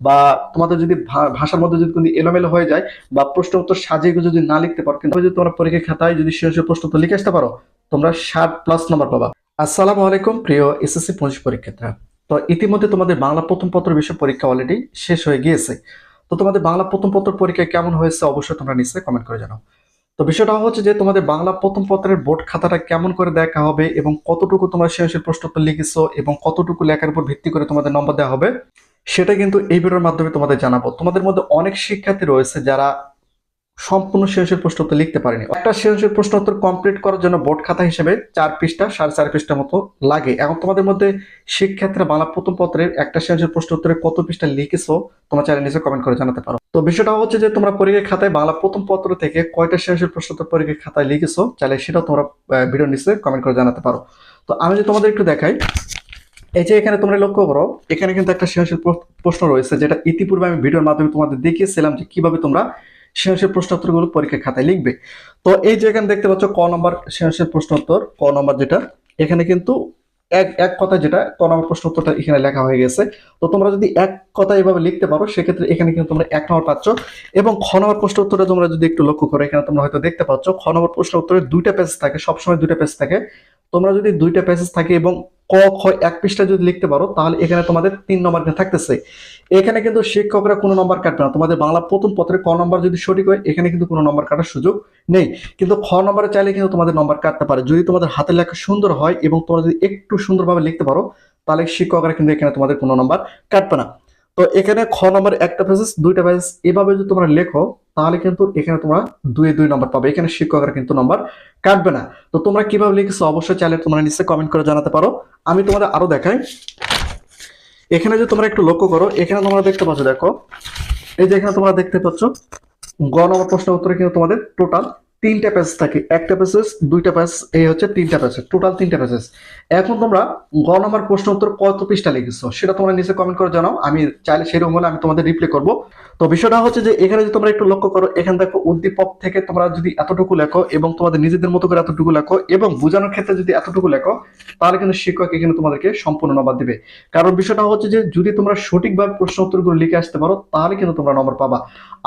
বা তোমাদের যদি ভাষার মধ্যে যদি কোনো এলোমেলো হয়ে যায় বা প্রশ্ন উত্তর সাজিয়ে যদি না লিখতে পারো, কিন্তু যদি তোমরা পরীক্ষা খাতায় যদি সৃজনশীল প্রশ্ন উত্তর লিখে আসতে পারো, তোমরা ষাট প্লাস নাম্বার পাবা। আসসালামু আলাইকুম, প্রিয় এসএসসি পঁচিশ পরীক্ষার্থীরা। তো ইতিমধ্যে তোমাদের বাংলা প্রথম পত্র বিষয় পরীক্ষা অলরেডি শেষ হয়ে গিয়েছে। তো তোমাদের বাংলা প্রথম পত্র পরীক্ষা কেমন হয়েছে অবশ্যই তোমরা নিশ্চয়ই কমেন্ট করে জানাও। তো বিষয়টা হচ্ছে যে তোমাদের বাংলা প্রথম পত্রের বোর্ড খাতাটা কেমন করে দেখা হবে এবং কতটুকু তোমরা সৃজনশীল প্রশ্ন লিখেছো এবং কতটুকু লেখার উপর ভিত্তি করে তোমাদের নম্বর দেওয়া হবে সেটা কিন্তু এই ভিডিওর মাধ্যমে তোমাদের জানাব। তোমাদের মধ্যে অনেক শিক্ষার্থী রয়েছে যারা সম্পূর্ণ সৃজনশীল প্রশ্ন উত্তর লিখতে পারেনি। একটা সৃজনশীল প্রশ্ন উত্তর কমপ্লিট করার জন্য বোর্ড খাতা হিসেবে চার পৃষ্ঠা, সাড়ে চার পৃষ্ঠার মতো লাগে। এখন তোমাদের মধ্যে শিক্ষার্থীরা বাংলা প্রথম পত্রের একটা সৃজনশীল প্রশ্ন উত্তরে কত পৃষ্ঠা লিখেছো, তোমার চ্যানেল নিচে কমেন্ট করে জানাতে পারো। তো বিষয়টা হচ্ছে যে তোমরা পরীক্ষার খাতায় বাংলা প্রথম পত্র থেকে কয়টা সৃজনশীল প্রশ্ন উত্তর খাতায় লিখেছো চাইলে সেটাও তোমরা ভিডিও নিচে কমেন্ট করে জানাতে পারো। তো আমি যদি তোমাদের একটু দেখাই এই যে এখানে তোমরা লক্ষ্য করো, এখানে কিন্তু একটা সৃজনশীল প্র- প্রশ্ন রয়েছে, যেটা ইতিপূর্বে আমি ভিডিওর মাধ্যমে তোমাদের দেখিয়েছিলাম যে কীভাবে তোমরা সৃজনশীল প্রশ্নোত্তরগুলো পরীক্ষা খাতায় লিখবে। তো এই যে এখানে দেখতে পাচ্ছ ক নম্বর সৃজনশীল প্রশ্নোত্তর, ক নম্বর যেটা, এখানে কিন্তু এক এক কথা যেটা, ক নম্বর প্রশ্নোত্তরটা এখানে লেখা হয়ে গেছে। তো তোমরা যদি এক কথা এভাবে লিখতে পারো, সেক্ষেত্রে এখানে কিন্তু তোমরা এক নম্বর পাচ্ছ এবং খ নম্বর প্রশ্ন উত্তরে তোমরা যদি একটু লক্ষ্য করো, এখানে তোমরা হয়তো দেখতে পাচ্ছ, খ নম্বর প্রশ্ন উত্তরে দুইটা পেজ থাকে, সবসময় দুইটা পেজ থাকে। তোমরা যদি দুইটা পেজেস থাকে এবং ক, খ, এক পৃষ্ঠা যদি লিখতে পারো, তাহলে এখানে তোমাদের তিন নম্বর থাকতেছে। এখানে কিন্তু শিক্ষকরা কোনো নম্বর কাটবে না। তোমাদের বাংলা প্রথম পত্রে ক নম্বর যদি সঠিক হয়, এখানে কিন্তু কোনো নম্বর কাটার সুযোগ নেই। কিন্তু খ নম্বরে চাইলে কিন্তু তোমাদের নম্বর কাটতে পারে। যদি তোমাদের হাতের লেখা সুন্দর হয় এবং তোমরা যদি একটু সুন্দরভাবে লিখতে পারো, তাহলে শিক্ষকরা কিন্তু এখানে তোমাদের কোনো নম্বর কাটবে না। তো এখানে খ নম্বর একটা পেজেস দুইটা পেজ এভাবে যদি তোমরা লেখো তাহলে কিন্তু এখানে তোমরা দুই দুই নম্বর পাবে। এখানে শিক্ষকরা কিন্তু নম্বর কাটবে না। তো তোমরা কীভাবে লিখেছো? অবশ্যই চাইলে তোমরা নিচে কমেন্ট করে জানাতে পারো। আমি তোমাদের আরও দেখাই। এখানে যে তোমরা একটু লক্ষ্য করো, এখানে তোমরা দেখতে পাচ্ছ, দেখো। এই যে এখানে তোমরা দেখতে পাচ্ছ, গ নম্বর প্রশ্ন উত্তরে কিন্তু তোমাদের টোটাল তিনটা পেজ থাকে, একটা পেজেস দুইটা পেজ এই হচ্ছে তিনটা পেজ টোটাল তিনটা পেজেস এখন তোমরা গ নম্বর প্রশ্ন উত্তর কত পৃষ্ঠা লিখেছো, সেটা তোমরা নিচে কমেন্ট করে জানাও, আমি চাইলে সেরকম হলে আমি তোমাদের রিপ্লাই করব। তো বিষয়টা হচ্ছে যে, এখানে যদি তোমরা একটু লক্ষ্য করো, এখানে দেখো উদ্দীপক থেকে তোমরা যদি এতটুকু লেখো এবং তোমাদের নিজেদের মতো করে এতটুকু লেখো এবং বোঝানোর ক্ষেত্রে যদি এতটুকু লেখো, তাহলে কিন্তু শিক্ষক এখানে তোমাদেরকে সম্পূর্ণ নম্বর দিবে। কারণ বিষয়টা হচ্ছে যে, যদি তোমরা সঠিকভাবে প্রশ্ন উত্তরগুলো লিখে আসতে পারো, তাহলে কিন্তু তোমরা নম্বর পাবা।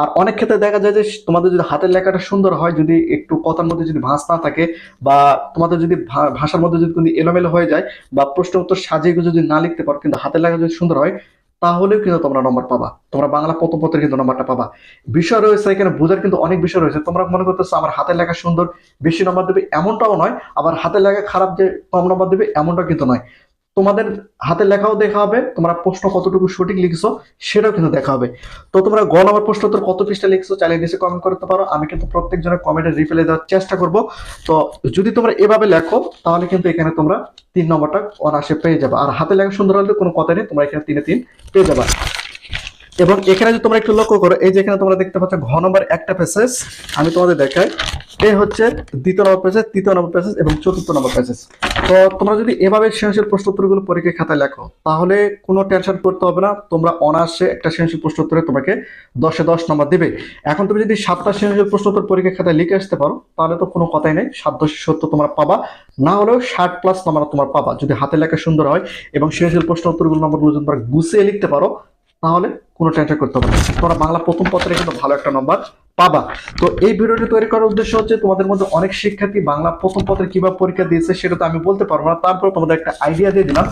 আর অনেক ক্ষেত্রে দেখা যায় যে, তোমাদের যদি হাতের লেখাটা সুন্দর হয়, যদি একটু কথার মধ্যে যদি ভাঁজ না থাকে বা তোমাদের যদি ভাষার মধ্যে যদি কোনো এলোমেলো হয়ে যায় বা প্রশ্ন উত্তর সাজিয়ে যদি না লিখতে পারো কিন্তু হাতের লেখা যদি সুন্দর হয়, তাহলেও কিন্তু তোমরা নম্বর পাবা। তোমরা বাংলা প্রথম পত্রে কিন্তু নম্বরটা পাবা। বিষয় রয়েছে এখানে বোঝার কিন্তু অনেক বিষয় রয়েছে। তোমরা মনে করতেছো আমার হাতের লেখা সুন্দর, বেশি নম্বর দেবে এমনটাও নয়, আবার হাতের লেখা খারাপ যে কম নম্বর দেবে এমনটাও কিন্তু নয়। তোমাদের হাতে লেখাও দেখা হবে, তোমরা প্রশ্ন কতটুকু সঠিক লিখছো সেটাও কিন্তু দেখা হবে। তো তোমরা গ নম্বর প্রশ্ন তোর কত পৃষ্ঠা লিখছো চাইলে নিচে কমেন্ট করতে পারো, আমি কিন্তু প্রত্যেকজনের কমেন্টে রিপ্লাই দেওয়ার চেষ্টা করব। তো যদি তোমরা এভাবে লেখো, তাহলে কিন্তু এখানে তোমরা তিন নম্বরটা অনাসে পেয়ে যাবে। আর হাতে লেখা সুন্দর হলে কোনো কথা নেই, তোমরা এখানে তিনে তিন পেয়ে যাবে। এবং এখানে যদি তোমরা একটু লক্ষ্য করো, এই যে এখানে তোমরা দেখতে পাচ্ছ ঘ নম্বর একটা প্যাসেজ আমি তোমাদের দেখাই। এই হচ্ছে দ্বিতীয় নম্বর প্যাসেজ তৃতীয় নম্বর প্যাসেজ এবং চতুর্থ নম্বর প্যাসেজ তো তোমরা যদি এভাবে সৃজনশীল প্রশ্ন উত্তরগুলো পরীক্ষার খাতায় লেখো, তাহলে কোনো টেনশন করতে হবে না, তোমরা অনার্সে একটা সৃজনশীল প্রশ্ন উত্তরে তোমাকে দশে দশ নম্বর দেবে। এখন তুমি যদি সাতটা সৃজনশীল প্রশ্ন উত্তর পরীক্ষার খাতায় লিখে আসতে পারো, তাহলে তো কোনো কথাই নেই, সাত, দশ, সত্তর তোমরা পাবা। না হলেও ষাট প্লাস নম্বর তোমার পাবা। যদি হাতে লেখা সুন্দর হয় এবং সৃজনশীল প্রশ্নোত্তরগুলো নম্বরগুলো যদি তোমরা গুছিয়ে লিখতে পারো, তাহলে কোনো টেনশন করতে হবে। না তোমরা বাংলা প্রথম পত্রে কিন্তু ভালো একটা নম্বর পাবা। তো এই ভিডিওটি তৈরি করার উদ্দেশ্য হচ্ছে তোমাদের মধ্যে অনেক শিক্ষার্থী বাংলা প্রথম পত্রে কীভাবে পরীক্ষা দিয়েছে সেটা তো আমি বলতে পারব না। তারপর তোমাদের একটা আইডিয়া দিয়ে দিলাম।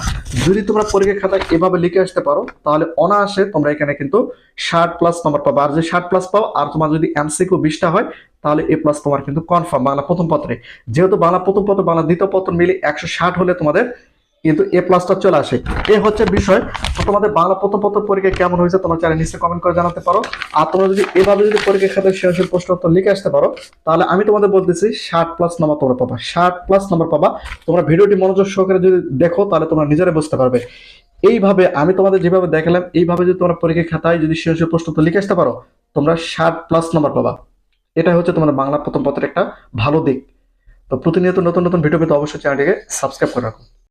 যদি তোমরা পরীক্ষা খাতায় এভাবে লিখে আসতে পারো, তাহলে অনায়াসে তোমরা এখানে কিন্তু ষাট প্লাস নম্বর পাবা। আর যদি ষাট প্লাস পাও, আর তোমার যদি এমসিকিউ বিশটা হয়, তাহলে এ প্লাস তোমার কিন্তু কনফার্ম বাংলা প্রথম পত্রে। যেহেতু বাংলা প্রথম পত্র, বাংলা দ্বিতীয় পত্র মিলে একশো ষাট হলে তোমাদের কিন্তু এ প্লাসটা চলে আসে। এ হচ্ছে বিষয়, তো তোমাদের বাংলা প্রথম পত্র পরীক্ষা কেমন হয়েছে তোমরা চ্যানেল নিশ্চয়ই কমেন্ট করে জানাতে পারো। আর তোমরা যদি এভাবে যদি পরীক্ষা খাতে সৃজনশীল প্রশ্ন উত্তর লিখে আসতে পারো, তাহলে আমি তোমাদের বলতেছি ষাট প্লাস নাম্বার তোমরা পাবা। ষাট প্লাস নাম্বার পাবা। তোমরা ভিডিওটি মনোযোগ সহকারে যদি দেখো, তাহলে তোমরা নিজেরাই বুঝতে পারবে। এইভাবে আমি তোমাদের যেভাবে দেখালাম, এইভাবে যদি তোমরা পরীক্ষা খাতায় যদি সৃজনশীল প্রশ্ন উত্তর লিখে আসতে পারো, তোমরা ষাট প্লাস নাম্বার পাবা। এটা হচ্ছে তোমাদের বাংলা প্রথম পত্রের একটা ভালো দিক। তো প্রতিনিয়ত নতুন নতুন ভিডিও পেতে অবশ্যই চ্যানেলটিকে সাবস্ক্রাইব করে রাখো।